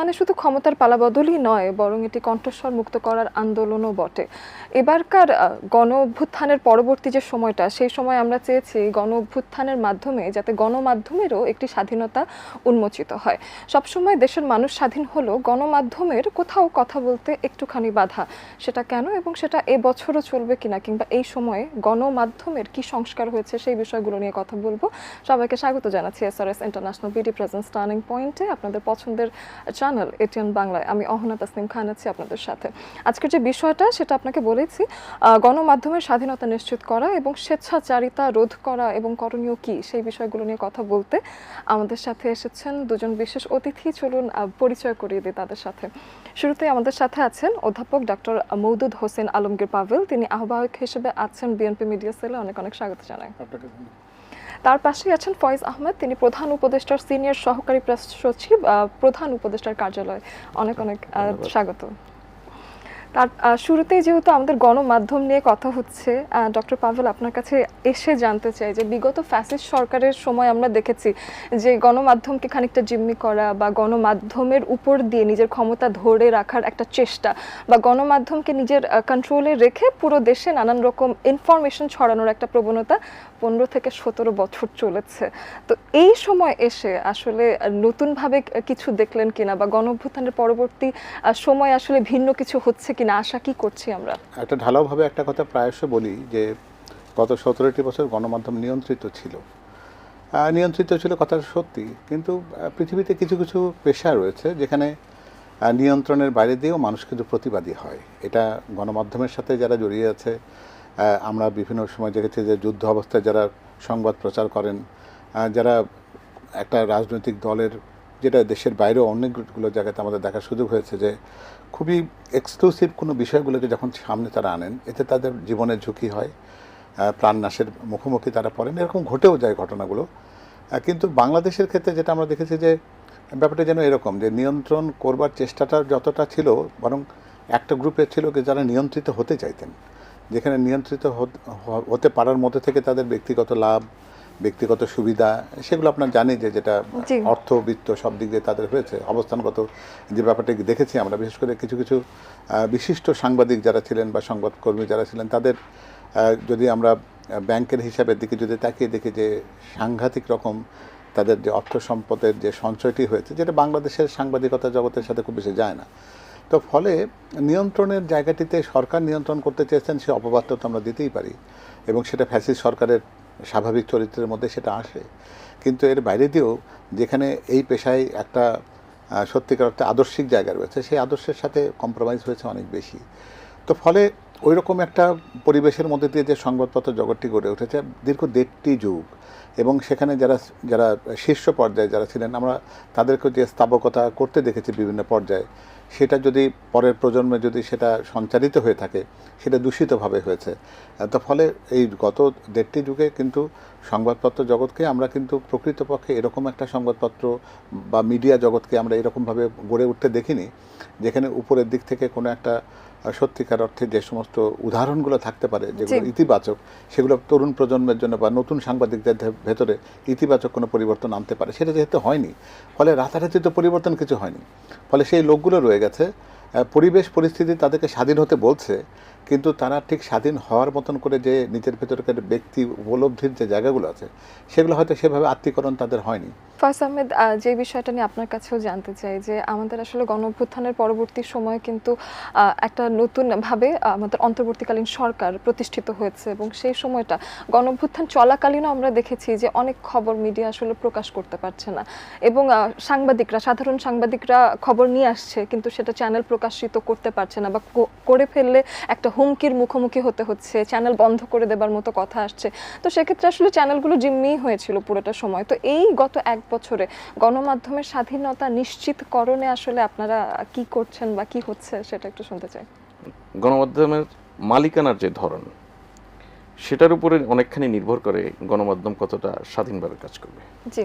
মানে শুধু ক্ষমতার পালাবদলই নয়, বরং এটি কণ্ঠস্বর মুক্ত করার আন্দোলনও বটে। এবারকার গণ অভ্যুত্থানের পরবর্তী যে সময়টা, সেই সময় আমরা চেয়েছি গণ অভ্যুত্থানের মাধ্যমে, যাতে গণমাধ্যমেরও একটি স্বাধীনতা উন্মোচিত হয়। সবসময় দেশের মানুষ স্বাধীন হলো গণমাধ্যমের কোথাও কথা বলতে একটুখানি বাধা। সেটা কেন এবং সেটা এবছরও চলবে কিনা, কিংবা এই সময়ে গণমাধ্যমের কি সংস্কার হয়েছে, সেই বিষয়গুলো নিয়ে কথা বলব। সবাইকে স্বাগত জানাচ্ছি S R S international BD presence turning পয়েন্টে। আপনাদের পছন্দের চ্যানেল এটিএন বাংলায়। আমি অহনা তাসনিম খান আছি আপনাদের সাথে। আজকের যে বিষয়টা, সেটা আপনাকে বলেছি গণমাধ্যমের স্বাধীনতা নিশ্চিত করা এবং স্বেচ্ছাচারিতা রোধ করা এবং করণীয় কি, সেই বিষয়গুলো নিয়ে কথা বলতে আমাদের সাথে এসেছেন দুজন বিশেষ অতিথি। চলুন পরিচয় করিয়ে দিই তাদের সাথে। শুরুতে আমাদের সাথে আছেন অধ্যাপক ডক্টর মৌদুদ হোসেন আলমগীর পাভেল। তিনি আহ্বায়ক হিসেবে আছেন বিএনপি মিডিয়া সেলে। অনেক অনেক স্বাগত জানাই। তার পাশেই আছেন ফয়েজ আহমেদ তিনি প্রধান উপদেষ্টার সিনিয়র সহকারী প্রেস সচিব প্রধান উপদেষ্টার কার্যালয়। অনেক অনেক স্বাগত তার শুরুতেই যেহেতু আমাদের গণমাধ্যম নিয়ে কথা হচ্ছে ডক্টর পাভেল আপনার কাছে এসে জানতে চাই যে বিগত ফ্যাসিস্ট সরকারের সময় আমরা দেখেছি যে গণমাধ্যমকে খানিকটা জিম্মি করা বা গণমাধ্যমের উপর দিয়ে নিজের ক্ষমতা ধরে রাখার একটা চেষ্টা বা গণমাধ্যমকে নিজের কন্ট্রোলে রেখে পুরো দেশে নানান রকম ইনফরমেশন ছড়ানোর একটা প্রবণতা পনেরো থেকে সতেরো বছর চলেছে। তো এই সময় এসে আসলে নতুনভাবে কিছু দেখলেন কিনা বা গণঅভ্যুত্থানের পরবর্তী সময় আসলে ভিন্ন কিছু হচ্ছে কিনা আশা কি করছি আমরা? একটা ঢালাওভাবে একটা কথা প্রায়শ বলি যে, গত সতেরোটি বছর গণমাধ্যম নিয়ন্ত্রিত ছিল। নিয়ন্ত্রিত ছিল কথাটা সত্যি, কিন্তু পৃথিবীতে কিছু কিছু পেশা রয়েছে যেখানে নিয়ন্ত্রণের বাইরে দিয়েও মানুষ কিন্তু প্রতিবাদী হয়। এটা গণমাধ্যমের সাথে যারা জড়িয়ে আছে আমরা বিভিন্ন সময় দেখেছি যে, যুদ্ধ অবস্থায় যারা সংবাদ প্রচার করেন যারা একটা রাজনৈতিক দলের, যেটা দেশের বাইরেও অনেকগুলো জায়গাতে আমাদের দেখার সুযোগ হয়েছে যে খুবই এক্সক্লুসিভ কোনো বিষয়গুলোকে যখন সামনে তারা আনেন, এতে তাদের জীবনের ঝুঁকি হয় প্রাণনাশের মুখোমুখি তারা পড়েন, এরকম ঘটেও যায় ঘটনাগুলো। কিন্তু বাংলাদেশের ক্ষেত্রে যেটা আমরা দেখেছি যে, ব্যাপারটা যেন এরকম যে, নিয়ন্ত্রণ করবার চেষ্টাটা যতটা ছিল, বরং একটা গ্রুপের ছিল কি যারা নিয়ন্ত্রিত হতে চাইতেন। যেখানে নিয়ন্ত্রিত হতে পারার মধ্যে থেকে তাদের ব্যক্তিগত লাভ ব্যক্তিগত সুবিধা সেগুলো আপনার জানি যে যেটা। অর্থ বিত্ত সব দিক দিয়ে তাদের হয়েছে। অবস্থানগত যে ব্যাপারটা দেখেছি আমরা বিশেষ করে কিছু কিছু বিশিষ্ট সাংবাদিক যারা ছিলেন বা সংবাদকর্মী যারা ছিলেন তাদের যদি আমরা ব্যাংকের হিসাবের দিকে যদি তাকিয়ে দেখি যে সাংঘাতিক রকম তাদের যে অর্থ সম্পদের যে সঞ্চয়টি হয়েছে যেটা বাংলাদেশের সাংবাদিকতা জগতের সাথে খুব বেশি যায় না। তো ফলে নিয়ন্ত্রণের জায়গাটিতে সরকার নিয়ন্ত্রণ করতে চেয়েছেন সে অপবাদ তো আমরা দিতেই পারি। এবং সেটা ফ্যাসিস সরকারের স্বাভাবিক চরিত্রের মধ্যে সেটা আসে। কিন্তু এর বাইরে দিয়েও যেখানে এই পেশায় একটা সত্যিকার অর্থে আদর্শিক জায়গা রয়েছে, সেই আদর্শের সাথে কম্প্রোমাইজ হয়েছে অনেক বেশি। তো ফলে ওই রকম একটা পরিবেশের মধ্যে দিয়ে যে সংবাদপত্র জগৎটি গড়ে উঠেছে, দীর্ঘ দেড়টি যুগ এবং সেখানে যারা যারা শীর্ষ পর্যায়ে যারা ছিলেন, আমরা তাদেরকে যে স্থাবকতা করতে দেখেছি বিভিন্ন পর্যায়ে সেটা যদি পরের প্রজন্মে যদি সেটা সঞ্চারিত হয়ে থাকে, সেটা দূষিতভাবে হয়েছে। তো ফলে এই গত দেড়টি যুগে কিন্তু সংবাদপত্র জগৎকে আমরা কিন্তু প্রকৃতপক্ষে এরকম একটা সংবাদপত্র বা মিডিয়া জগৎকে আমরা এরকমভাবে গড়ে উঠতে দেখিনি, যেখানে উপরের দিক থেকে কোনো একটা সত্যিকার অর্থে যে সমস্ত উদাহরণগুলো থাকতে পারে যেগুলো ইতিবাচক সেগুলো তরুণ প্রজন্মের জন্য বা নতুন সাংবাদিকদের ভেতরে ইতিবাচক কোনো পরিবর্তন আনতে পারে। সেটা যেহেতু হয়নি ফলে রাতারাতি তো পরিবর্তন কিছু হয়নি। ফলে সেই লোকগুলো রয়ে গেছে। পরিবেশ পরিস্থিতি তাদেরকে স্বাধীন হতে বলছে কিন্তু তারা ঠিক স্বাধীন হওয়ার মতন করে যে নিজের ভেতরকার ব্যক্তি উপলব্ধির যে জায়গাগুলো আছে সেগুলো হয়তো সেভাবে আত্মীকরণ তাদের হয়নি। ফয়েজ আহমেদ আহ, যে বিষয়টা নিয়ে আপনার কাছেও জানতে চাই যে আমাদের আসলে গণ অভ্যুত্থানের পরবর্তী সময়ে কিন্তু একটা নতুনভাবে আমাদের অন্তর্বর্তীকালীন সরকার প্রতিষ্ঠিত হয়েছে এবং সেই সময়টা গণ অভ্যুত্থান চলাকালীনও আমরা দেখেছি যে অনেক খবর মিডিয়া আসলে প্রকাশ করতে পারছে না এবং সাংবাদিকরা সাধারণ সাংবাদিকরা খবর নিয়ে আসছে কিন্তু সেটা চ্যানেল প্রকাশিত করতে পারছে না বা করে ফেললে একটা হুমকির মুখোমুখি হতে হচ্ছে চ্যানেল বন্ধ করে দেবার মতো কথা আসছে। তো সেক্ষেত্রে আসলে চ্যানেলগুলো জিম্মি হয়েছিল পুরোটা সময়। তো এই গত এক বছরে গণমাধ্যমের স্বাধীনতা নিশ্চিতকরণে আসলে আপনারা কি করছেন বা কি হচ্ছে সেটা একটু শুনতে চাই। গণমাধ্যমের মালিকানার যে ধরন সেটার উপরে অনেকখানি নির্ভর করে গণমাধ্যম কতটা স্বাধীনভাবে কাজ করবে। জি।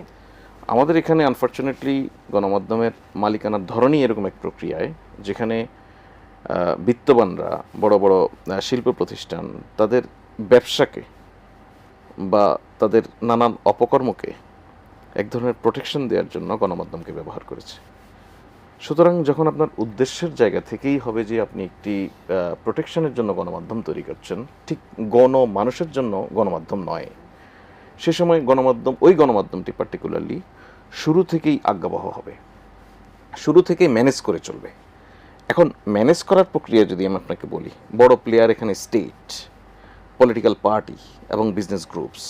আমাদের এখানে আনফর্চুনেটলি গণমাধ্যমের মালিকানার ধরনই এরকম এক প্রক্রিয়ায় যেখানে বিত্তবানরা, বড় বড় শিল্প প্রতিষ্ঠান, তাদের ব্যবসাকে বা তাদের নানান অপকর্মকে এক ধরনের প্রোটেকশন দেওয়ার জন্য গণমাধ্যমকে ব্যবহার করেছে। সুতরাং যখন আপনার উদ্দেশ্যের জায়গা থেকেই হবে যে আপনি একটি প্রোটেকশনের জন্য গণমাধ্যম তৈরি করছেন, ঠিক গণ মানুষের জন্য গণমাধ্যম নয়। সে সময় গণমাধ্যম, ওই গণমাধ্যমটি পার্টিকুলারলি শুরু থেকেই আজ্ঞাবহ হবে। শুরু থেকেই ম্যানেজ করে চলবে। এখন ম্যানেজ করার প্রক্রিয়া যদি আমি আপনাকে বলি বড় প্লেয়ার এখানে স্টেট পলিটিক্যাল পার্টি এবং বিজনেস গ্রুপস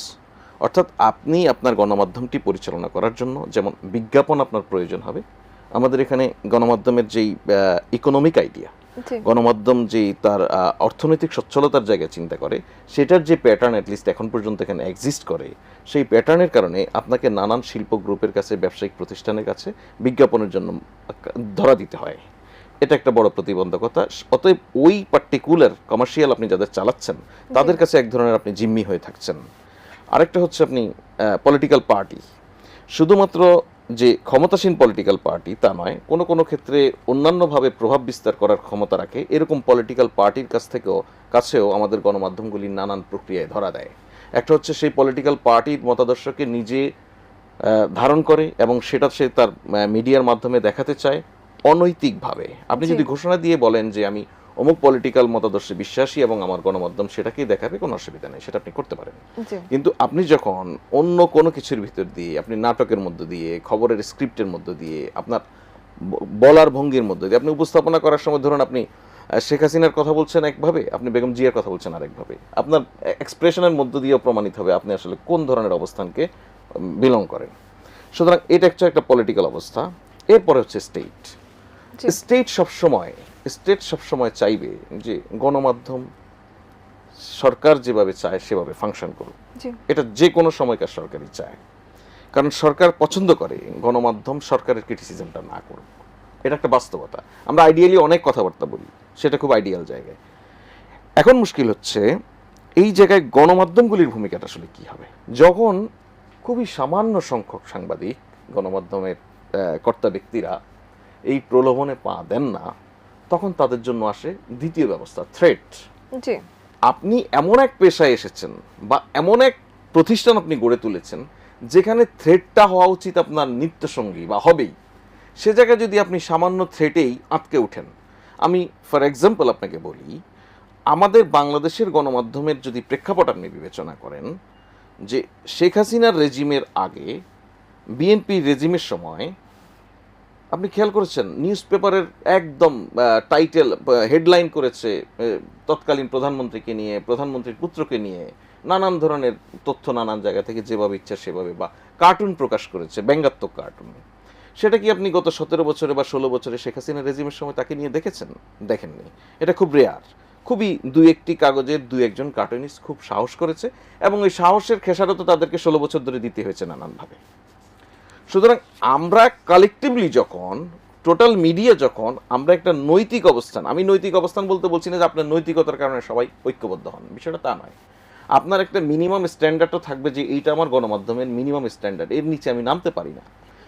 অর্থাৎ আপনি আপনার গণমাধ্যমটি পরিচালনা করার জন্য যেমন বিজ্ঞাপন আপনার প্রয়োজন হবে। আমাদের এখানে গণমাধ্যমের যেই ইকোনমিক আইডিয়া গণমাধ্যম যে তার অর্থনৈতিক সচ্ছলতার জায়গায় চিন্তা করে সেটার যে প্যাটার্ন অ্যাটলিস্ট এখন পর্যন্ত এখানে এক্সিস্ট করে সেই প্যাটার্নের কারণে আপনাকে নানান শিল্প গ্রুপের কাছে ব্যবসায়িক প্রতিষ্ঠানের কাছে বিজ্ঞাপনের জন্য ধরা দিতে হয়। এটা একটা বড় প্রতিবন্ধকতা। অতএব ওই পার্টিকুলার কমার্শিয়াল আপনি যাদের চালাচ্ছেন তাদের কাছে এক ধরনের আপনি জিম্মি হয়ে থাকছেন। আরেকটা হচ্ছে আপনি পলিটিক্যাল পার্টি শুধুমাত্র যে ক্ষমতাসীন পলিটিক্যাল পার্টি তা নয় কোনো কোনো ক্ষেত্রে অন্যান্যভাবে প্রভাব বিস্তার করার ক্ষমতা রাখে এরকম পলিটিক্যাল পার্টির কাছ থেকেও কাছেও আমাদের গণমাধ্যমগুলি নানান প্রক্রিয়ায় ধরা দেয়। একটা হচ্ছে সেই পলিটিক্যাল পার্টির মতাদর্শকে নিজে ধারণ করে এবং সেটা সে তার মিডিয়ার মাধ্যমে দেখাতে চায়। অনৈতিকভাবে। আপনি যদি ঘোষণা দিয়ে বলেন যে আমি অমুক পলিটিক্যাল মতাদর্শে বিশ্বাসী এবং আমার গণমাধ্যম সেটাকেই দেখাবে কোনো অসুবিধা নেই সেটা আপনি করতে পারেন। কিন্তু আপনি যখন অন্য কোনো কিছুর ভিতর দিয়ে আপনি নাটকের মধ্য দিয়ে খবরের স্ক্রিপ্টের মধ্য দিয়ে আপনার বলার ভঙ্গির মধ্য দিয়ে আপনি উপস্থাপনা করার সময় ধরুন আপনি শেখ হাসিনার কথা বলছেন একভাবে আপনি বেগম জিয়ার কথা বলছেন আরেকভাবে। আপনার এক্সপ্রেশনের মধ্য দিয়েও প্রমাণিত হবে আপনি আসলে কোন ধরনের অবস্থানকে বিলং করেন। সুতরাং এটা একটা একটা পলিটিক্যাল অবস্থা। এরপরে হচ্ছে স্টেট। স্টেট সবসময় স্টেট সবসময় চাইবে যে গণমাধ্যম সরকার যেভাবে চায় সেভাবে ফাংশন করুক। এটা যে কোনো সময়কার সরকারই চায়। কারণ সরকার পছন্দ করে গণমাধ্যম সরকারের ক্রিটিসিজমটা না করুক। এটা একটা বাস্তবতা। আমরা আইডিয়ালি অনেক কথাবার্তা বলি সেটা খুব আইডিয়াল জায়গায়। এখন মুশকিল হচ্ছে এই জায়গায় গণমাধ্যমগুলির ভূমিকাটা আসলে কি হবে? যখন খুবই সামান্য সংখ্যক সাংবাদিক গণমাধ্যমের কর্তা ব্যক্তিরা এই প্রলোভনে পা দেন না তখন তাদের জন্য আসে দ্বিতীয় ব্যবস্থা থ্রেট জি। আপনি এমন এক পেশায় এসেছেন বা এমন এক প্রতিষ্ঠান আপনি গড়ে তুলেছেন যেখানে থ্রেটটা হওয়া উচিত আপনার নিত্যসঙ্গী বা হবেই। সে জায়গায় যদি আপনি সামান্য থ্রেটেই আটকে ওঠেন আমি ফর এক্সাম্পল আপনাকে বলি আমাদের বাংলাদেশের গণমাধ্যমের যদি প্রেক্ষাপট আপনি বিবেচনা করেন যে শেখ হাসিনার রেজিমের আগে বিএনপি রেজিমের সময় আপনি খেয়াল করেছেন? নিউজ পেপারের একদম টাইটেল হেডলাইন করেছে তৎকালীন প্রধানমন্ত্রীকে নিয়ে, প্রধানমন্ত্রীর পুত্রকে নিয়ে, নানান ধরনের তথ্য নানান জায়গা থেকে যেভাবে ইচ্ছা সেভাবে বা কার্টুন প্রকাশ করেছে, ব্যঙ্গাত্মক কার্টুন সেটা কি আপনি গত সতেরো বছরে বা ষোলো বছরে শেখ হাসিনা রেজিমের সময় তাকে নিয়ে দেখেছেন? দেখেননি। এটা খুব রেয়ার খুবই দু একটি কাগজের দু একজন কার্টুনিস্ট খুব সাহস করেছে এবং ওই সাহসের খেসারত তাদেরকে ষোলো বছর ধরে দিতে হয়েছে নানানভাবে। সুতরাং আমরা কালেকটিভলি যখন টোটাল মিডিয়া যখন, আমরা একটা নৈতিক অবস্থান, আমি নৈতিক অবস্থান বলতে বলছি না যে আপনার নৈতিকতার কারণে সবাই ঐক্যবদ্ধ হন, বিষয়টা তা নয়। আপনার একটা মিনিমাম স্ট্যান্ডার্ডও থাকবে যে এইটা আমার গণমাধ্যমের মিনিমাম স্ট্যান্ডার্ড এর নিচে আমি নামতে পারি না।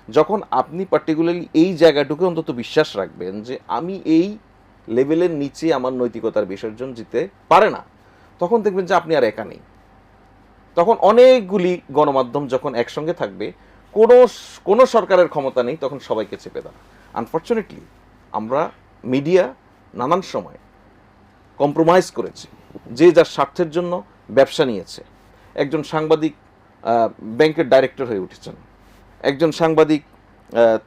যখন আপনি পার্টিকুলারলি এই জায়গাটুকু অন্তত বিশ্বাস রাখবেন যে আমি এই লেভেলের নিচে আমার নৈতিকতার বিসর্জন দিতে পারে না, তখন দেখবেন যে আপনি আর একা নেই। তখন অনেকগুলি গণমাধ্যম যখন একসঙ্গে থাকবে কোনো কোনো সরকারের ক্ষমতা নেই, তখন সবাইকে চেপে দেওয়া আনফর্চুনেটলি আমরা মিডিয়া নানান সময় কম্প্রোমাইজ করেছে, যে যার স্বার্থের জন্য ব্যবসা নিয়েছে। একজন সাংবাদিক ব্যাংকের ডাইরেক্টর হয়ে উঠেছেন। একজন সাংবাদিক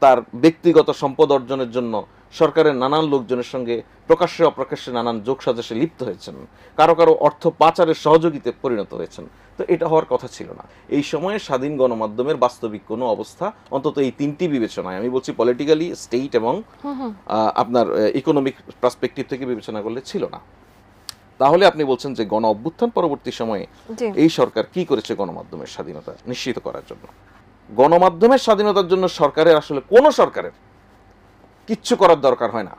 তার ব্যক্তিগত সম্পদ অর্জনের জন্য সরকারের নানান লোকজনের সঙ্গে প্রকাশ্যে অপ্রকাশ্যে নানান যোগসাজশে লিপ্ত হয়েছেন। কারও কারও অর্থ পাচারের সহযোগিতে পরিণত হয়েছেন। তো এটা হওয়ার কথা ছিল না। এই সময়ে স্বাধীন গণমাধ্যমের বাস্তবিক কোনো অবস্থা অন্তত এই তিনটি বিবেচনায় আমি বলছি পলিটিক্যালি স্টেট এবং আপনার ইকোনমিক পার্সপেক্টিভ থেকে বিবেচনা করলে ছিল না। তাহলে আপনি বলছেন যে গণ অভ্যুত্থান পরবর্তী সময়ে এই সরকার কি করেছে গণমাধ্যমের স্বাধীনতা নিশ্চিত করার জন্য? গণমাধ্যমের স্বাধীনতার জন্য সরকারের আসলে কোনো সরকারের কিচ্ছু করার দরকার হয় না।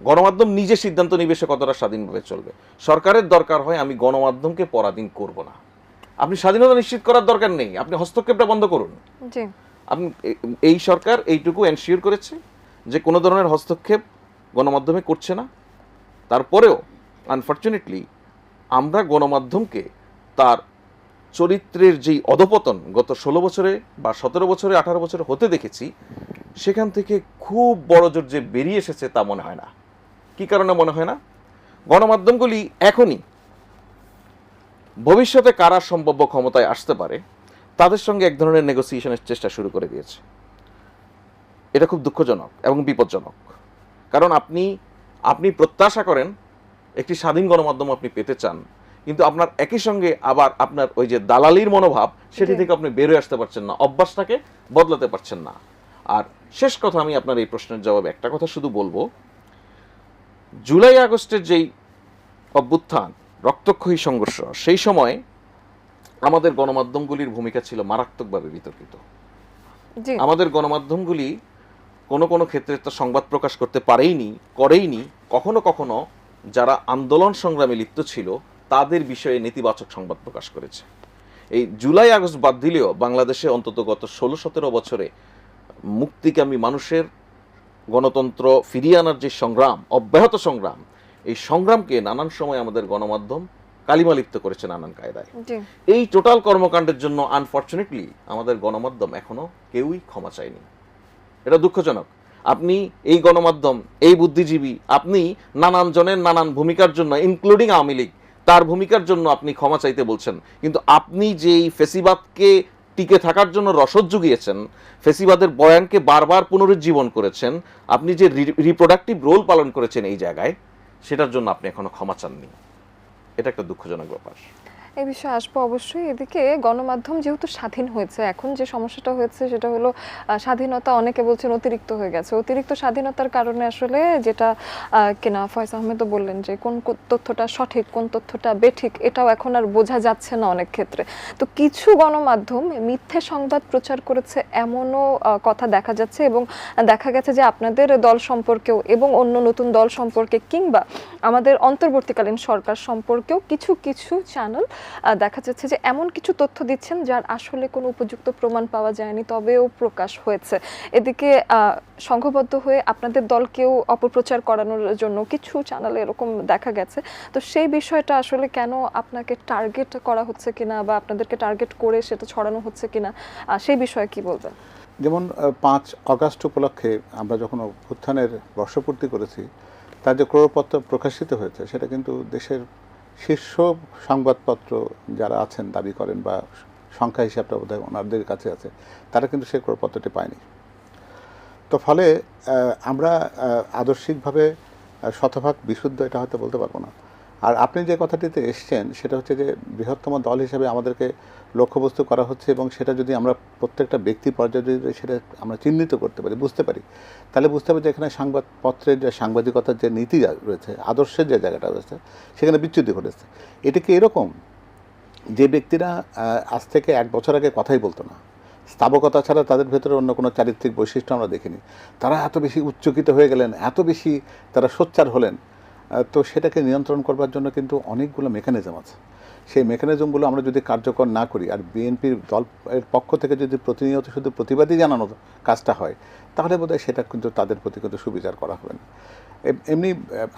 গণমাধ্যম নিজে সিদ্ধান্ত নিবে সে কতটা স্বাধীনভাবে চলবে। সরকারের দরকার হয় আমি গণমাধ্যমকে পরাধীন করব না। আপনি স্বাধীনতা নিশ্চিত করার দরকার নেই। আপনি হস্তক্ষেপটা বন্ধ করুন। আপনি এই সরকার এইটুকু এনশিওর করেছে যে কোনো ধরনের হস্তক্ষেপ গণমাধ্যমে করছে না। তারপরেও আনফর্চুনেটলি আমরা গণমাধ্যমকে তার চরিত্রের যেই অধপতন গত ষোলো বছরে বা সতেরো বছরে, আঠারো বছরে হতে দেখেছি, সেখান থেকে খুব বড় জোর যে বেরিয়ে এসেছে তা মনে হয় না। কি কারণে মনে হয় না? গণমাধ্যমগুলি এখনই ভবিষ্যতে কারা সম্ভাব্য ক্ষমতায় আসতে পারে, তাদের সঙ্গে এক ধরনের নেগোসিয়েশনের চেষ্টা শুরু করে দিয়েছে। এটা খুব দুঃখজনক এবং বিপজ্জনক। কারণ আপনি আপনি প্রত্যাশা করেন, একটি স্বাধীন গণমাধ্যম আপনি পেতে চান কিন্তু আপনার একই সঙ্গে আবার আপনার ওই যে দালালির মনোভাব সেটি থেকে আপনি বেরোয় আসতে পারছেন না অভ্যাসটাকে বদলাতে পারছেন না। আর শেষ কথা আমি আপনার এই প্রশ্নের জবাবে একটা কথা শুধু বলব। জুলাই আগস্টের যেই অভ্যুত্থান রক্তক্ষয়ী সংঘর্ষ সেই সময় আমাদের গণমাধ্যমগুলির ভূমিকা ছিল মারাত্মকভাবে বিতর্কিত। আমাদের গণমাধ্যমগুলি কোনো কোনো ক্ষেত্রে তো সংবাদ প্রকাশ করতে পারেইনি করেইনি কখনো কখনো যারা আন্দোলন সংগ্রামে লিপ্ত ছিল তাদের বিষয়ে নেতিবাচক সংবাদ প্রকাশ করেছে। এই জুলাই আগস্ট বাদ দিলেও বাংলাদেশে অন্তত গত ষোলো সতেরো বছরে মুক্তিকামী মানুষের গণতন্ত্র ফিরিয়ে আনার যে সংগ্রাম অব্যাহত সংগ্রাম এই সংগ্রামকে নানান সময় আমাদের গণমাধ্যম কালিমালিপ্ত করেছে নানান কায়দায়। এই টোটাল কর্মকাণ্ডের জন্য আনফর্চুনেটলি আমাদের গণমাধ্যম এখনও কেউই ক্ষমা চায়নি। এটা দুঃখজনক। আপনি এই গণমাধ্যম এই বুদ্ধিজীবী আপনি নানান জনের নানান ভূমিকার জন্য ইনক্লুডিং আওয়ামী লীগ তার ভূমিকার জন্য আপনি ক্ষমা চাইতে বলছেন। কিন্তু আপনি যেই ফেসিবাদকে টিকে থাকার জন্য রসদ জুগিয়েছেন, ফেসিবাদের বয়ানকে বারবার পুনরুজ্জীবন করেছেন, আপনি যে রিপ্রোডাক্টিভ রোল পালন করেছেন এই জায়গায়, সেটার জন্য আপনি এখনও ক্ষমা চাননি। এটা একটা দুঃখজনক ব্যাপার। এই বিষয়ে আসব অবশ্যই। এদিকে গণমাধ্যম যেহেতু স্বাধীন হয়েছে, এখন যে সমস্যাটা হয়েছে সেটা হলো স্বাধীনতা অনেকে বলছেন অতিরিক্ত হয়ে গেছে। অতিরিক্ত স্বাধীনতার কারণে আসলে যেটা কিনা ফয়স আহমেদও বললেন যে কোন তথ্যটা সঠিক, কোন তথ্যটা বেঠিক, এটাও এখন আর বোঝা যাচ্ছে না অনেক ক্ষেত্রে। তো কিছু গণমাধ্যম মিথ্যে সংবাদ প্রচার করেছে এমনও কথা দেখা যাচ্ছে এবং দেখা গেছে যে আপনাদের দল সম্পর্কেও এবং অন্য নতুন দল সম্পর্কে কিংবা আমাদের অন্তর্বর্তীকালীন সরকার সম্পর্কেও কিছু কিছু চ্যানেল দেখা যাচ্ছে যে এমন কিছু তথ্য দিচ্ছেন যার আসলে কোনো উপযুক্ত প্রমাণ পাওয়া যায়নি, তবেও প্রকাশ হয়েছে। এদিকে সংঘবদ্ধ হয়ে আপনাদের দলকেও অপপ্রচার করানোর জন্য কিছু চ্যানেলে এরকম দেখা গেছে। তো সেই বিষয়টা আসলে কেন আপনাকে টার্গেট করা হচ্ছে কিনা বা আপনাদেরকে টার্গেট করে সেটা ছড়ানো হচ্ছে কিনা সেই বিষয়ে কি বলবেন? যেমন পাঁচ অগাস্ট উপলক্ষে আমরা যখন অভ্যুত্থানের বর্ষপূর্তি করেছি, তার যে ক্রয়পত্র প্রকাশিত হয়েছে, সেটা কিন্তু দেশের শীর্ষ সংবাদপত্র যারা আছেন, দাবি করেন বা সংখ্যা হিসাবটা বোধহয় ওনাদের কাছে আছে, তারা কিন্তু সেই করপত্রটি পায়নি। তো ফলে আমরা আদর্শিকভাবে শতভাগ বিশুদ্ধ এটা হয়তো বলতে পারব না। আর আপনি যে কথাটিতে এসছেন, সেটা হচ্ছে যে বৃহত্তম দল হিসেবে আমাদেরকে লক্ষ্যবস্তু করা হচ্ছে এবং সেটা যদি আমরা প্রত্যেকটা ব্যক্তি পর্যায়ে যদি সেটা আমরা চিহ্নিত করতে পারি, বুঝতে পারি, তাহলে বুঝতে পারি যে এখানে সংবাদপত্রের যে সাংবাদিকতার যে নীতি রয়েছে, আদর্শের যে জায়গাটা রয়েছে, সেখানে বিচ্যুতি ঘটেছে। এটা কি এরকম যে ব্যক্তিরা আজ থেকে এক বছর আগে কথাই বলতো না? স্থাবকতা ছাড়া তাদের ভেতরে অন্য কোনো চারিত্রিক বৈশিষ্ট্য আমরা দেখিনি। তারা এত বেশি উচ্চকিত হয়ে গেলেন, এত বেশি তারা সোচ্চার হলেন তো সেটাকে নিয়ন্ত্রণ করবার জন্য কিন্তু অনেকগুলো মেকানিজম আছে। সেই মেকানিজমগুলো আমরা যদি কার্যকর না করি আর বিএনপির দল এর পক্ষ থেকে যদি প্রতিনিয়ত শুধু প্রতিবাদী জানানোর কাজটা হয়, তাহলে বোধহয় সেটা কিন্তু তাদের প্রতি কিন্তু সুবিচার করা হবে না। এমনি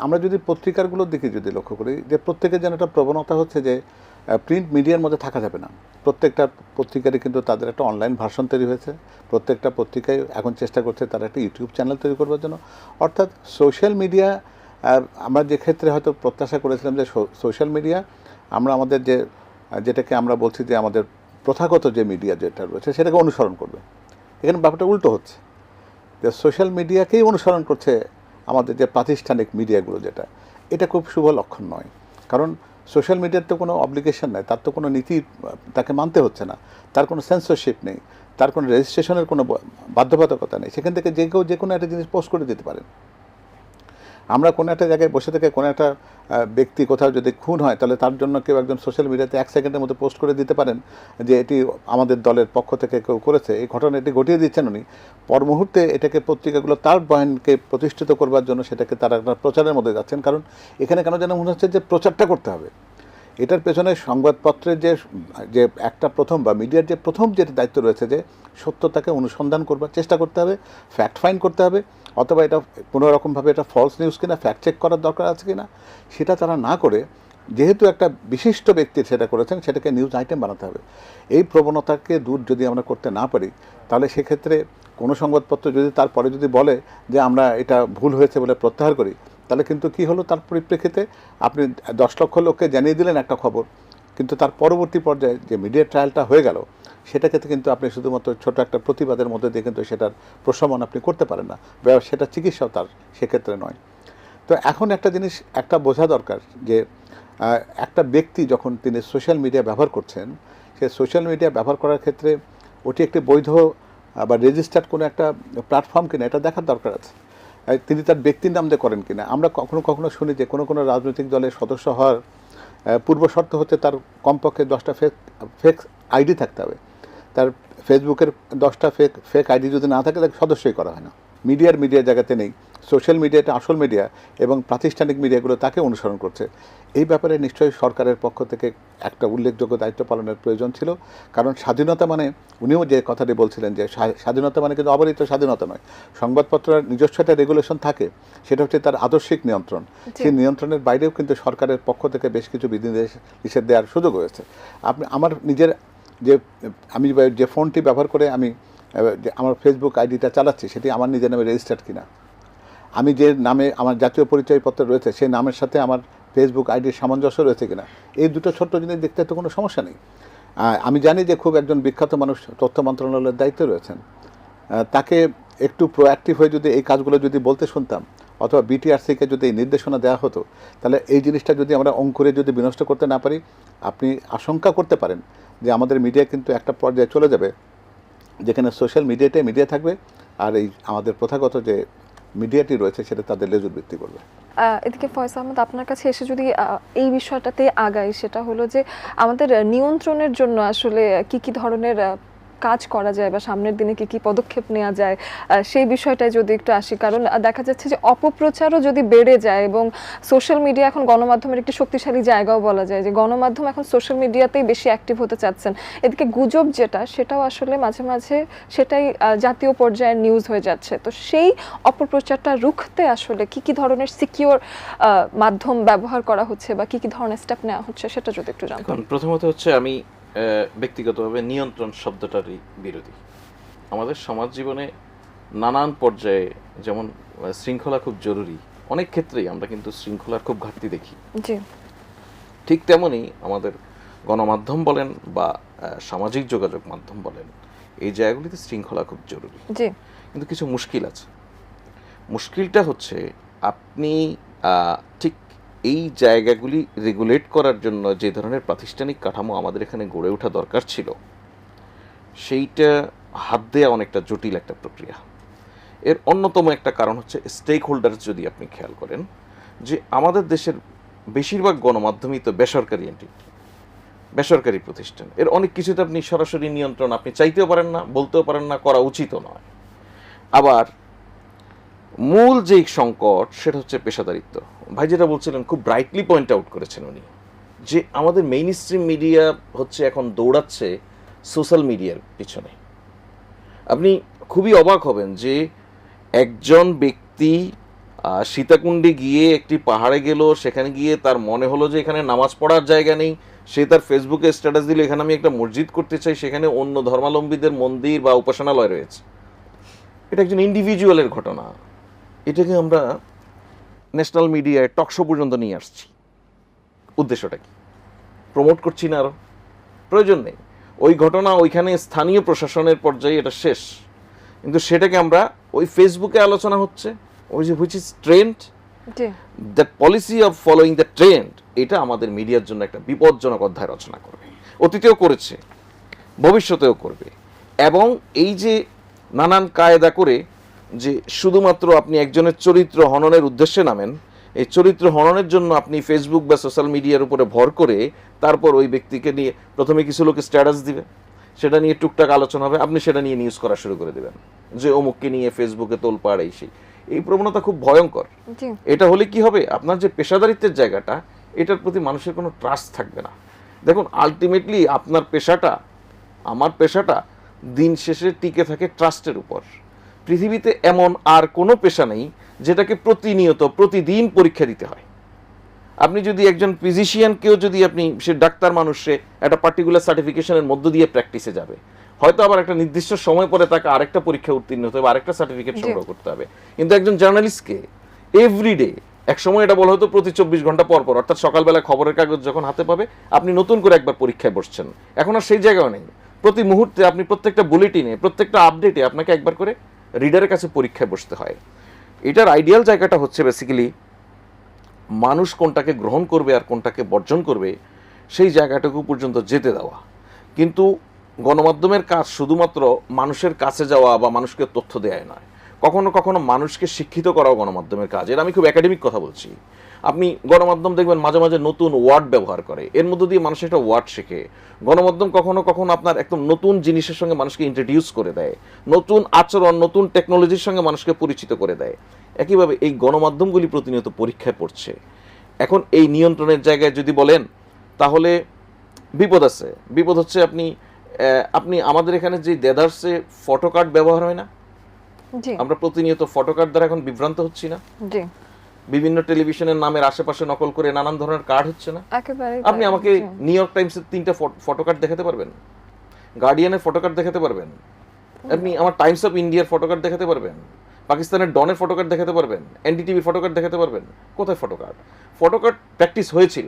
আমরা যদি পত্রিকাগুলোর দিকে যদি লক্ষ্য করি, যে প্রত্যেকের যেন একটা প্রবণতা হচ্ছে যে প্রিন্ট মিডিয়ার মধ্যে থাকা যাবে না। প্রত্যেকটা পত্রিকারই কিন্তু তাদের একটা অনলাইন ভার্সন তৈরি হয়েছে। প্রত্যেকটা পত্রিকায় এখন চেষ্টা করছে তারা একটা ইউটিউব চ্যানেল তৈরি করবার জন্য। অর্থাৎ সোশ্যাল মিডিয়া আমরা যে ক্ষেত্রে হয়তো প্রত্যাশা করেছিলাম যে সোশ্যাল মিডিয়া, আমরা আমাদের যে, যেটাকে আমরা বলছি যে আমাদের প্রথাগত যে মিডিয়া যেটা রয়েছে, সেটাকে অনুসরণ করবে। এখানে ব্যাপারটা উল্টো হচ্ছে। যে সোশ্যাল মিডিয়াকেই অনুসরণ করছে আমাদের যে প্রাতিষ্ঠানিক মিডিয়াগুলো যেটা, এটা খুব শুভ লক্ষণ নয়। কারণ সোশ্যাল মিডিয়ার তো কোনো অব্লিগেশন নেই, তার তো কোনো নীতি, তাকে মানতে হচ্ছে না। তার কোনো সেন্সরশিপ নেই, তার কোনো রেজিস্ট্রেশনের কোনো বাধ্যবাধকতা নেই। সেখান থেকে যে কেউ যে কোনো একটা জিনিস পোস্ট করে দিতে পারেন। আমরা কোনো একটা জায়গায় বসে থেকে কোনো একটা ব্যক্তি কোথাও যদি খুন হয়, তাহলে তার জন্য কেউ একজন সোশ্যাল মিডিয়াতে এক সেকেন্ডের মধ্যে পোস্ট করে দিতে পারেন যে এটি আমাদের দলের পক্ষ থেকে কেউ করেছে। এই ঘটনা এটি ঘটিয়ে দিচ্ছেন উনি। পর মুহূর্তে এটাকে পত্রিকাগুলো তার বয়ানকে প্রতিষ্ঠিত করবার জন্য সেটাকে তারা একটা প্রচারের মধ্যে যাচ্ছেন। কারণ এখানে কেন যেন মনে হচ্ছে যে প্রচারটা করতে হবে। এটার পেছনে সংবাদপত্রের যে যে একটা প্রথম বা মিডিয়ার যে প্রথম যেটা দায়িত্ব রয়েছে যে সত্যতাকে অনুসন্ধান করবার চেষ্টা করতে হবে ফ্যাক্ট ফাইন করতে হবে, অথবা এটা কোনো রকমভাবে এটা ফলস নিউজ কিনা ফ্যাক্ট চেক করার দরকার আছে কিনা, সেটা তারা না করে, যেহেতু একটা বিশিষ্ট ব্যক্তি সেটা করেছেন, সেটাকে নিউজ আইটেম বানাতে হবে। এই প্রবণতাকে দূর যদি আমরা করতে না পারি, তাহলে সেক্ষেত্রে কোনো সংবাদপত্র যদি তারপরে যদি বলে যে আমরা এটা ভুল হয়েছে বলে প্রত্যাহার করি তাহলে কিন্তু কি হলো? তার পরিপ্রেক্ষিতে আপনি দশ লক্ষ লোককে জানিয়ে দিলেন একটা খবর, কিন্তু তার পরবর্তী পর্যায়ে যে মিডিয়া ট্রায়ালটা হয়ে গেল তো কিন্তু আপনি শুধুমাত্র ছোট একটা প্রতিবাদের মধ্যে দিয়ে কিন্তু সেটার প্রশমন আপনি করতে পারেন না। সেটা চিকিৎসাও তার সেক্ষেত্রে নয়। তো এখন একটা জিনিস, একটা বোঝা দরকার যে একটা ব্যক্তি যখন তিনি সোশ্যাল মিডিয়া ব্যবহার করছেন, সে সোশ্যাল মিডিয়া ব্যবহার করার ক্ষেত্রে ওটি একটি বৈধ বা রেজিস্টার্ড কোনো একটা প্ল্যাটফর্ম কিনা, এটা দেখার দরকার আছে। তিনি তার ব্যক্তির নাম দিয়ে করেন কিনা? আমরা কখনো কখনো শুনি যে কোনো কোনো রাজনৈতিক দলের সদস্য হওয়ার পূর্ব শর্ত হচ্ছে তার কমপক্ষে দশটা ফেক ফেক আইডি থাকতে হবে। তার ফেসবুকের দশটা ফেক ফেক আইডি যদি না থাকে, তাকে সদস্যই করা হয় না। মিডিয়ার মিডিয়া জায়গাতে নেই। সোশ্যাল মিডিয়াটা আসল মিডিয়া এবং প্রাতিষ্ঠানিক মিডিয়াগুলো তাকে অনুসরণ করছে। এই ব্যাপারে নিশ্চয়ই সরকারের পক্ষ থেকে একটা উল্লেখযোগ্য দায়িত্ব পালনের প্রয়োজন ছিল। কারণ স্বাধীনতা মানে উনিও যে কথাটি বলছিলেন যে স্বা- স্বাধীনতা মানে কিন্তু অবরিত স্বাধীনতা নয়। সংবাদপত্রের নিজস্ব একটা রেগুলেশন থাকে সেটা হচ্ছে তার আদর্শিক নিয়ন্ত্রণ। সেই নিয়ন্ত্রণের বাইরেও কিন্তু সরকারের পক্ষ থেকে বেশ কিছু বিধিনিষেধ নিষেধ দেওয়ার সুযোগ হয়েছে আপনি আমার নিজের যে আমি যে ফোনটি ব্যবহার করে আমি যে আমার ফেসবুক আইডিটা চালাচ্ছি সেটি আমার নিজের নামে রেজিস্টার্ড কিনা। আমি যে নামে আমার জাতীয় পরিচয়পত্র রয়েছে সেই নামের সাথে আমার ফেসবুক আইডির সামঞ্জস্য রয়েছে কিনা? এই দুটো ছোট্ট জিনিস দেখতে তো কোনো সমস্যা নেই। আমি জানি যে খুব একজন বিখ্যাত মানুষ তথ্য মন্ত্রণালয়ের দায়িত্বে রয়েছেন। তাকে একটু প্রোঅ্যাক্টিভ হয়ে যদি এই কাজগুলো যদি বলতে শুনতাম, অথবা বিটিআরসিকে যদি এই নির্দেশনা দেওয়া হতো, তাহলে এই জিনিসটা যদি আমরা অঙ্কুরে যদি বিনষ্ট করতে না পারি, আপনি আশঙ্কা করতে পারেন যে আমাদের মিডিয়া কিন্তু একটা পর্যায়ে চলে যাবে, যেখানে সোশ্যাল মিডিয়াতে মিডিয়া থাকবে, আর এই আমাদের প্রথাগত যে মিডিয়াটি রয়েছে সেটা তাদের লেজুর ভিত্তি করবে। এদিকে ফয়স আহমদ, আপনার কাছে এসে যদি এই বিষয়টাতে আগাই, সেটা হলো যে আমাদের নিয়ন্ত্রণের জন্য আসলে কি কি ধরনের কাজ করা যায় বা সামনের দিনে কি কি পদক্ষেপ নেওয়া যায় সেই বিষয়টায় যদি একটু আসি কারণ দেখা যাচ্ছে যে অপপ্রচারও যদি বেড়ে যায় এবং সোশ্যাল মিডিয়া এখন গণমাধ্যমের একটি শক্তিশালী জায়গাও বলা যায় যে গণমাধ্যম এখন সোশ্যাল মিডিয়াতেই বেশি অ্যাক্টিভ হতে চাচ্ছেন। এদিকে গুজব যেটা সেটাও আসলে মাঝে মাঝে সেটাই জাতীয় পর্যায়ের নিউজ হয়ে যাচ্ছে। তো সেই অপপ্রচারটা রুখতে আসলে কি কি ধরনের সিকিউর মাধ্যম ব্যবহার করা হচ্ছে বা কি কি ধরনের স্টেপ নেওয়া হচ্ছে সেটা যদি একটু জানতাম প্রথমত হচ্ছে আমি ব্যক্তিগতভাবে নিয়ন্ত্রণ শব্দটারই বিরোধী। আমাদের সমাজ জীবনে নানান পর্যায়ে যেমন শৃঙ্খলা খুব জরুরি অনেক ক্ষেত্রেই আমরা কিন্তু শৃঙ্খলার খুব ঘাটতি দেখি। ঠিক তেমনই আমাদের গণমাধ্যম বলেন বা সামাজিক যোগাযোগ মাধ্যম বলেন এই জায়গাগুলিতে শৃঙ্খলা খুব জরুরি। কিন্তু কিছু মুশকিল আছে। মুশকিলটা হচ্ছে আপনি ঠিক এই জায়গাগুলি রেগুলেট করার জন্য যে ধরনের প্রাতিষ্ঠানিক কাঠামো আমাদের এখানে গড়ে ওঠা দরকার ছিল, সেইটা হাত দেওয়া অনেকটা জটিল একটা প্রক্রিয়া। এর অন্যতম একটা কারণ হচ্ছে স্টেক হোল্ডার যদি আপনি খেয়াল করেন, যে আমাদের দেশের বেশিরভাগ গণমাধ্যমই তো বেসরকারি এন্টিটি বেসরকারি প্রতিষ্ঠান। এর অনেক কিছুতে আপনি সরাসরি নিয়ন্ত্রণ আপনি চাইতেও পারেন না, বলতেও পারেন না, করা উচিতও নয়। আবার মূল যেই সংকট, সেটা হচ্ছে পেশাদারিত্ব। ভাই যেটা বলছিলেন, খুব ব্রাইটলি পয়েন্ট আউট করেছেন উনি, যে আমাদের মেইন স্ট্রিম মিডিয়া হচ্ছে এখন দৌড়াচ্ছে সোশ্যাল মিডিয়ার পিছনে। আপনি খুবই অবাক হবেন যে একজন ব্যক্তি সীতাকুণ্ডে গিয়ে একটি পাহাড়ে গেল, সেখানে গিয়ে তার মনে হলো যে এখানে নামাজ পড়ার জায়গা নেই, সে তার ফেসবুকে স্ট্যাটাস দিল, এখানে আমি একটা মসজিদ করতে চাই, সেখানে অন্য ধর্মাবলম্বীদের মন্দির বা উপাসনালয় রয়েছে। এটা একজন ইন্ডিভিজুয়ালের ঘটনা। এটাকে আমরা ন্যাশনাল মিডিয়ায় টকশো পর্যন্ত নিয়ে আসছি। উদ্দেশ্যটা কি? প্রমোট করছি না আরও প্রয়োজন নেই। ওই ঘটনা ওইখানে স্থানীয় প্রশাসনের পর্যায়ে এটা শেষ। কিন্তু সেটাকে আমরা ওই ফেসবুকে আলোচনা হচ্ছে ওই যে which is trend G. That policy of following the trend এটা আমাদের মিডিয়ার জন্য একটা বিপজ্জনক অধ্যায় রচনা করবে। অতীতেও করেছে ভবিষ্যতেও করবে। এবং এই যে নানান কায়দা করে যে শুধুমাত্র আপনি একজনের চরিত্র হননের উদ্দেশ্যে নামেন এই চরিত্র হননের জন্য আপনি ফেসবুক বা সোশ্যাল মিডিয়ার উপরে ভর করে তারপর ওই ব্যক্তিকে নিয়ে প্রথমে কিছু লোকে স্ট্যাটাস দিবে সেটা নিয়ে টুকটাক আলোচনা হবে আপনি সেটা নিয়ে নিউজ করা শুরু করে দেবেন। যে অমুককে নিয়ে ফেসবুকে তোলপাড় এই সেই। এই প্রবণতা খুব ভয়ঙ্কর। এটা হলে কি হবে? আপনার যে পেশাদারিত্বের জায়গাটা এটার প্রতি মানুষের কোনো ট্রাস্ট থাকবে না। দেখুন আলটিমেটলি আপনার পেশাটা আমার পেশাটা দিন শেষে টিকে থাকে ট্রাস্টের উপর। পৃথিবীতে এমন আর কোনো পেশা নেই যেটাকে প্রতিনিয়ত প্রতিদিন পরীক্ষা দিতে হয়। আপনি যদি একজন ফিজিশিয়ানকেও যদি আপনি সে ডাক্তার মানুষ সে একটা পার্টিকুলার সার্টিফিকেশনের মধ্য দিয়ে প্র্যাকটিসে যাবে। হয়তো আবার একটা নির্দিষ্ট সময় পরে তাকে আরেকটা পরীক্ষা উত্তীর্ণ হতে হবে আরেকটা সার্টিফিকেট সংগ্রহ করতে হবে। কিন্তু একজন জার্নালিস্টকে এভরিডে এক সময় এটা বলা হতো প্রতি চব্বিশ ঘণ্টা পর পর অর্থাৎ সকালবেলা খবরের কাগজ যখন হাতে পাবে আপনি নতুন করে একবার পরীক্ষায় বসছেন। এখন আর সেই জায়গাও নেই। প্রতি মুহূর্তে আপনি প্রত্যেকটা বুলেটিনে প্রত্যেকটা আপডেটে আপনাকে একবার করে রিডারের কাছে পরীক্ষায় বসতে হয়। এটার আইডিয়াল জায়গাটা হচ্ছে বেসিক্যালি মানুষ কোনটাকে গ্রহণ করবে আর কোনটাকে বর্জন করবে, সেই জায়গাটুকু পর্যন্ত যেতে দেওয়া। কিন্তু গণমাধ্যমের কাজ শুধুমাত্র মানুষের কাছে যাওয়া বা মানুষকে তথ্য দেয় নয়। কখনো কখনো মানুষকে শিক্ষিত করাও গণমাধ্যমের কাজ। এটা আমি খুব একাডেমিক কথা বলছি। আপনি গণমাধ্যম দেখবেন মাঝে মাঝে নতুন ওয়ার্ড ব্যবহার করে। এর মধ্য দিয়ে মানুষ একটা ওয়ার্ড শেখে। গণমাধ্যম কখনো কখনো আপনার একদম নতুন জিনিসের সঙ্গে মানুষকে ইন্ট্রোডিউস করে দেয়। নতুন আচরণ নতুন টেকনোলজির সঙ্গে মানুষকে পরিচিত করে দেয়। একইভাবে এই গণমাধ্যমগুলি প্রতিনিয়ত পরীক্ষায় পড়ছে। এখন এই নিয়ন্ত্রণের জায়গায় যদি বলেন তাহলে বিপদ আছে। বিপদ হচ্ছে আপনি আপনি আমাদের এখানে যে দেদার্সে ফটো কার্ড ব্যবহার হয় না? আমরা প্রতিনিয়ত ফটো কার্ড দ্বারা এখন বিভ্রান্ত হচ্ছি না? বিভিন্ন টেলিভিশনের নামের আশেপাশে নকল করে নানান ধরনের কার্ড হচ্ছে না? আপনি আমাকে নিউ ইয়র্ক টাইমসের তিনটা ফটো কার্ড দেখাতে পারবেন? গার্ডিয়ানের ফটো কার্ড দেখাতে পারবেন? আপনি আমার টাইমস অফ ইন্ডিয়ার ফটো কার্ড দেখাতে পারবেন? পাকিস্তানের ডনের ফটো কার্ড দেখাতে পারবেন? এনডিটিভির ফটো কার্ড দেখাতে পারবেন? কোথায় photo card photo card practice হয়েছিল।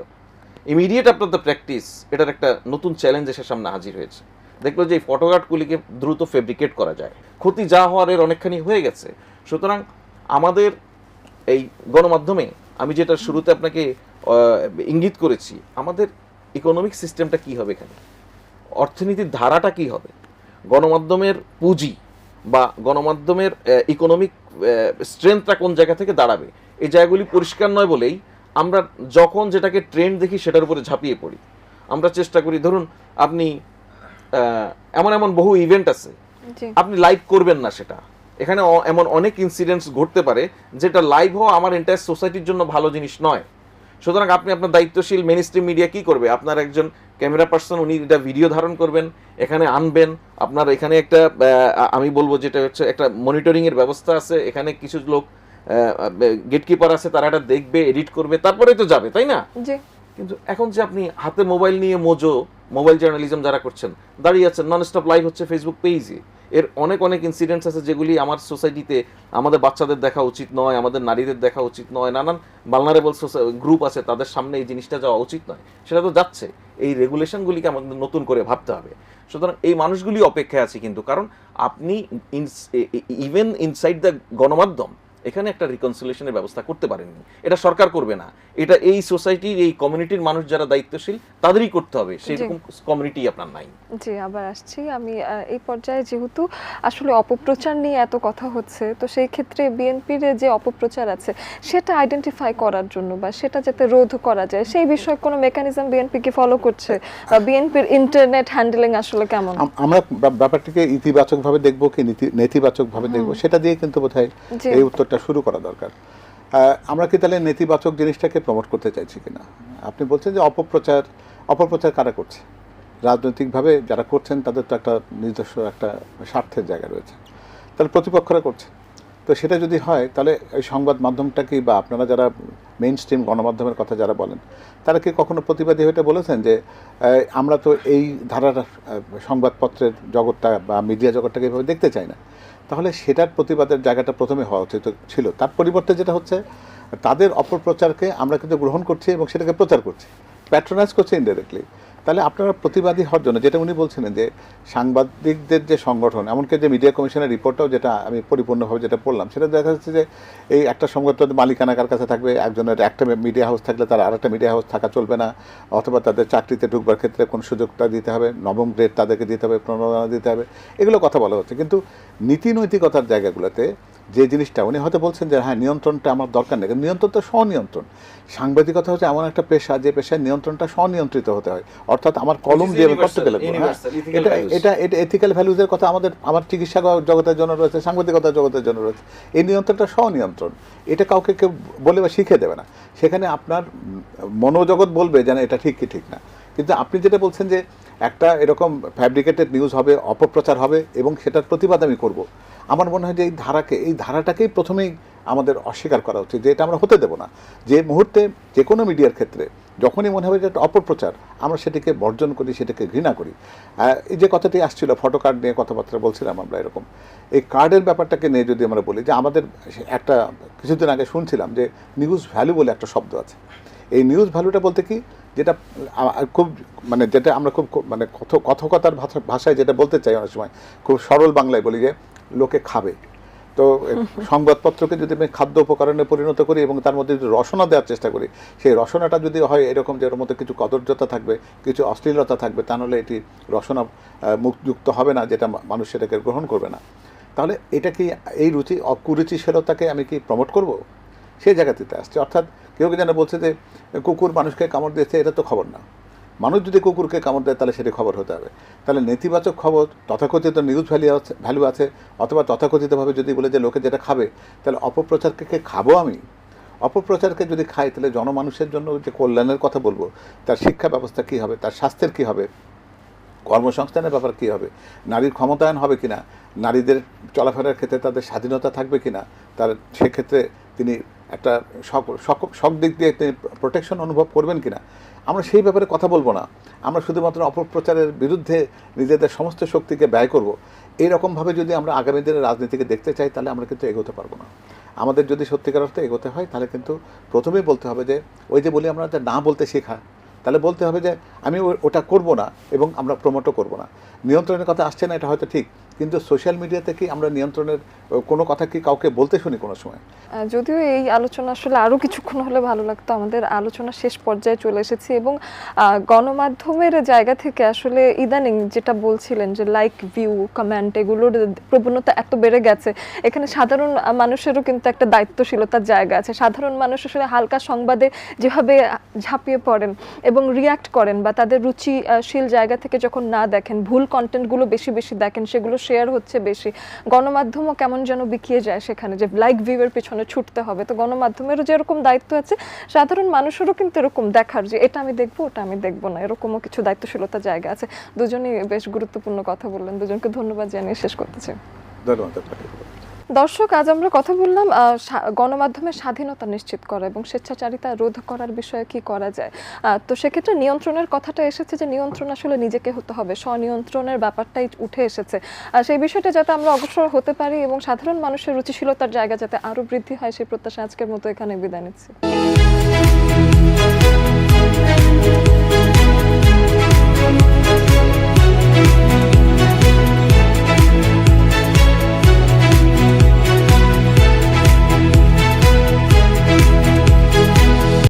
ইমিডিয়েট আপনার দ্য প্র্যাকটিস এটার একটা নতুন চ্যালেঞ্জ এসে সামনে হাজির হয়েছে। দেখল যে এই ফটো কার্ডগুলিকে দ্রুত ফেব্রিকেট করা যায়। ক্ষতি যা হওয়ার এর অনেকখানি হয়ে গেছে। সুতরাং আমাদের এই গণমাধ্যমে আমি যেটা শুরুতে আপনাকে ইঙ্গিত করেছি আমাদের ইকোনমিক সিস্টেমটা কি হবে এখানে? অর্থনীতির ধারাটা কি হবে? গণমাধ্যমের পুঁজি বা গণমাধ্যমের ইকোনমিক স্ট্রেংথটা কোন জায়গা থেকে দাঁড়াবে? এই জায়গাগুলি পরিষ্কার নয় বলেই আমরা যখন যেটাকে ট্রেন্ড দেখি সেটার উপরে ঝাঁপিয়ে পড়ি। আমরা চেষ্টা করি ধরুন আপনি এমন এমন বহু ইভেন্ট আছে। আপনি লাইভ করবেন না সেটা। এখানে এমন অনেক ইনসিডেন্টস ঘটতে পারে যেটা লাইভ হওয়া আমার এন্টায়ার সোসাইটির জন্য ভালো জিনিস নয়। সুতরাং আপনি আপনার দায়িত্বশীল মেন স্ট্রিম মিডিয়া কি করবে? আপনার একজন ক্যামেরা পার্সন উনি এটা ভিডিও ধারণ করবেন এখানে আনবেন আপনার এখানে একটা আমি বলব যেটা হচ্ছে একটা মনিটরিং এর ব্যবস্থা আছে এখানে কিছু লোক গেটকিপার আছে তারা এটা দেখবে এডিট করবে তারপরেই তো যাবে তাই না? কিন্তু এখন যে আপনি হাতে মোবাইল নিয়ে মোজো মোবাইল জার্নালিজম যারা করছেন দাঁড়িয়ে আছেন নন স্টপ লাইভ হচ্ছে ফেসবুক পেজে এর অনেক অনেক ইনসিডেন্টস আছে যেগুলি আমার সোসাইটিতে আমাদের বাচ্চাদের দেখা উচিত নয়, আমাদের নারীদের দেখা উচিত নয়, নানান ভালনারেবল গ্রুপ আছে, তাদের সামনে এই জিনিসটা যাওয়া উচিত নয়। সেটা তো যাচ্ছে। এই রেগুলেশনগুলিকে আমাদের নতুন করে ভাবতে হবে। সুতরাং এই মানুষগুলি অপেক্ষায় আছে কিন্তু, কারণ আপনি ইভেন ইনসাইড দ্য গণমাধ্যম এখানে একটা রিকনসিলেশনের ব্যবস্থা করতে পারেননি। এটা সরকার করবে না। এটা এই সোসাইটির এই কমিউনিটির মানুষ যারা দায়িত্বশীল তাদেরই করতে হবে। সেই রকম কমিউনিটি আপনার নাই। জি আবার আসছি। আমি এই পর্যায়ে যেহেতু আসলে অপপ্রচার নিয়ে এত কথা হচ্ছে তো সেই ক্ষেত্রে বিএনপির যে অপপ্রচার আছে সেটা আইডেন্টিফাই করার জন্য বা সেটা যাতে রোধ করা যায় সেই বিষয়ে কোনো মেকানিজম বিএনপি কি ফলো করছে? বা বিএনপির ইন্টারনেট হ্যান্ডেলিং আসলে কেমন? আমরা ব্যাপ- ব্যাপারটিকে ইতিবাচকভাবে দেখব কি নীতি- নেতিবাচকভাবে দেখব সেটা দিয়ে কিন্তু বোধহয়। এই উত্তরটা শুরু করা দরকার। আমরা কি তাহলে নেতিবাচক জিনিসটাকে প্রমোট করতে চাইছি কিনা? আপনি বলছেন যে অপপ্রচার অপপ্রচার কারা করছে? রাজনৈতিকভাবে যারা করছেন, তাদের তো একটা নিজস্ব একটা স্বার্থের জায়গা রয়েছে। তাহলে প্রতিপক্ষরা করছে। তো সেটা যদি হয়, তাহলে এই সংবাদ মাধ্যমটা কি বা আপনারা যারা মেইন স্ট্রিম গণমাধ্যমের কথা যারা বলেন, তারা কি কখনো প্রতিবাদী হয়ে বলেছেন যে আমরা তো এই ধারার সংবাদপত্রের জগৎটা বা মিডিয়া জগৎটাকে এভাবে দেখতে চাই না? তাহলে সেটার প্রতিবাদের জায়গাটা প্রথমে হওয়া উচিত ছিল। তার পরিবর্তে যেটা হচ্ছে, তাদের অপপ্রচারকে আমরা কিন্তু গ্রহণ করছি এবং সেটাকে প্রচার করছি। প্যাট্রোনাইজ করছে ইনডাইরেক্টলি তাহলে আপনারা প্রতিবাদী হওয়ার জন্য, যেটা উনি বলছিলেন যে সাংবাদিকদের যে সংগঠন, এমনকি যে মিডিয়া কমিশনের রিপোর্টটাও যেটা আমি পরিপূর্ণভাবে যেটা পড়লাম, সেটা দেখা যাচ্ছে যে এই একটা সংবাদপত্র মালিকানা কার কাছে থাকবে, একজনের একটা মিডিয়া হাউস থাকলে তার আরেকটা মিডিয়া হাউস থাকা চলবে না, অথবা তাদের চাকরিতে ঢুকবার ক্ষেত্রে কোন সুযোগটা দিতে হবে, নবম গ্রেড তাদেরকে দিতে হবে, প্রণোদনা দিতে হবে, এগুলো কথা বলা হচ্ছে। কিন্তু নীতি নৈতিকতার জায়গাগুলোতে যে জিনিসটা, উনি হয়তো বলছেন যে হ্যাঁ নিয়ন্ত্রণটা আমার দরকার নেই, কিন্তু নিয়ন্ত্রণ তো স্বনিয়ন্ত্রণ। সাংবাদিকতা হচ্ছে এমন একটা পেশা যে পেশায় নিয়ন্ত্রণটা স্বনিয়ন্ত্রিত হতে হয়। অর্থাৎ আমার কলম দিয়ে আমি করতে গেলে হ্যাঁ, এটা এটা এটা এথিক্যাল ভ্যালুজের কথা আমাদের আমার চিকিৎসা জগতের জন্য রয়েছে সাংবাদিকতা জগতের জন্য রয়েছে। এই নিয়ন্ত্রণটা স্বনিয়ন্ত্রণ। এটা কাউকে কেউ বলে বা শিখে দেবে না। সেখানে আপনার মনোজগৎ বলবে যেন এটা ঠিক কি ঠিক না। কিন্তু আপনি যেটা বলছেন যে একটা এরকম ফ্যাব্রিকেটেড নিউজ হবে অপপ্রচার হবে এবং সেটার প্রতিবাদ আমি করব। আমার মনে হয় যে এই ধারাকে এই ধারাটাকেই প্রথমেই আমাদের অস্বীকার করা উচিত যে এটা আমরা হতে দেব না। যে মুহূর্তে যে কোনো মিডিয়ার ক্ষেত্রে যখনই মনে হবে যে একটা অপপ্রচার আমরা সেটিকে বর্জন করি, সেটাকে ঘৃণা করি। এই যে কথাটি আসছিল ফটো কার্ড নিয়ে কথাবার্তা বলছিলাম আমরা এরকম। এই কার্ডের ব্যাপারটাকে নিয়ে যদি আমরা বলি যে আমাদের একটা কিছুদিন আগে শুনছিলাম যে নিউজ ভ্যালু বলে একটা শব্দ আছে। এই নিউজ ভ্যালুটা বলতে কি? যেটা খুব মানে যেটা আমরা খুব মানে কথ, কথকতার ভাষা- ভাষায় যেটা বলতে চাই অনেক সময়, খুব সরল বাংলায় বলি যে, লোকে খাবে। তো সংবাদপত্রকে যদি আমি খাদ্য উপকরণে পরিণত করি এবং তার মধ্যে যদি রসনা দেওয়ার চেষ্টা করি, সেই রসনাটা যদি হয় এরকম যে এর মধ্যে কিছু কদর্যতা থাকবে, কিছু অশ্লীলতা থাকবে তাহলে এটি রসনা মুখযুক্ত হবে না, যেটা মানুষ সেটাকে গ্রহণ করবে না। তাহলে এটা কি এই রুচি, অকুরুচিশীলতাকে আমি কি প্রমোট করব? সেই জায়গাতে আসছে। অর্থাৎ কেউ যেন বলছে যে, কুকুর মানুষকে কামড় দিয়েছে, এটা তো খবর না। মানুষ যদি কুকুরকে কামড় দেয়, তাহলে সেটি খবর হতে হবে। তাহলে নেতিবাচক খবর, তথাকথিত নিউজ ভ্যালু আছে ভ্যালু আছে, অথবা তথাকথিতভাবে যদি বলে যে লোকে যেটা খাবে, তাহলে অপপ্রচারকে কে খাব আমি? অপপ্রচারকে যদি খাই, তাহলে জনমানুষের জন্য যে কল্যাণের কথা বলব, তার শিক্ষা ব্যবস্থা কী হবে, তার স্বাস্থ্যের কী হবে, কর্মসংস্থানের ব্যাপার কী হবে, নারীর ক্ষমতায়ন হবে কিনা, নারীদের চলাফেরার ক্ষেত্রে তাদের স্বাধীনতা থাকবে কিনা, তার সেক্ষেত্রে তিনি একটা সব দিক দিয়ে প্রোটেকশন অনুভব করবেন কি না আমরা সেই ব্যাপারে কথা বলব না। আমরা শুধুমাত্র অপপ্রচারের বিরুদ্ধে নিজেদের সমস্ত শক্তিকে ব্যয় করব। এইরকমভাবে যদি আমরা আগামী দিনের রাজনীতিকে দেখতে চাই, তাহলে আমরা কিন্তু এগোতে পারব না। আমাদের যদি সত্যিকার অর্থে এগোতে হয়, তাহলে কিন্তু প্রথমেই বলতে হবে যে, ওই যে বলি আমরা যে না বলতে শেখা, তাহলে বলতে হবে যে আমি ওটা করব না এবং আমরা প্রমোটও করব না। নিয়ন্ত্রণের কথা আসছে না, এটা হয়তো ঠিক, কিন্তু সোশ্যাল মিডিয়াতে কি আমরা নিয়ন্ত্রণের কোনো কথা কি কাউকে বলতে শুনি কোনো সময়? যদিও এই আলোচনা আসলে আরও কিছুক্ষণ হলে ভালো লাগতো, আমাদের আলোচনা শেষ পর্যায়ে চলে এসেছি এবং গণমাধ্যমের জায়গা থেকে আসলে ইদানিং যেটা বলছিলেন যে লাইক ভিউ কমেন্ট এগুলোর প্রবণতা এত বেড়ে গেছে, এখানে সাধারণ মানুষেরও কিন্তু একটা দায়িত্বশীলতার জায়গা আছে। সাধারণ মানুষ আসলে হালকা সংবাদে যেভাবে ঝাঁপিয়ে পড়েন এবং রিয়াক্ট করেন বা তাদের রুচিশীল জায়গা থেকে যখন না দেখেন, ভুল কন্টেন্টগুলো বেশি বেশি দেখেন, সেগুলো শেয়ার হচ্ছে বেশি। গণমাধ্যমও কেমন যেন বিকিয়ে যায় সেখানে, যে লাইক ভিউয়ের পিছনে ছুটতে হবে। তো গণমাধ্যমেরও যেরকম দায়িত্ব আছে, সাধারণ মানুষেরও কিন্তু এরকম দেখার যে এটা আমি দেখব, ওটা আমি দেখব না। এরকমও কিছু দায়িত্বশীলতার জায়গা আছে। দুজনই বেশ গুরুত্বপূর্ণ কথা বললেন। দুজনকে ধন্যবাদ জানিয়ে শেষ করতে চাই। ধন্যবাদ। দর্শক, আজ আমরা কথা বললাম গণমাধ্যমের স্বাধীনতা নিশ্চিত করা এবং স্বেচ্ছাচারিতা রোধ করার বিষয়ে কি করা যায়। তো সেক্ষেত্রে নিয়ন্ত্রণের কথাটা এসেছে যে নিয়ন্ত্রণ আসলে নিজেকে হতে হবে, স্বনিয়ন্ত্রণের ব্যাপারটাই উঠে এসেছে। সেই বিষয়টা যাতে আমরা অগ্রসর হতে পারি এবং সাধারণ মানুষের রুচিশীলতার জায়গা যাতে আরও বৃদ্ধি হয়, সেই প্রত্যাশা আজকের মতো এখানে বিদায় নিচ্ছি।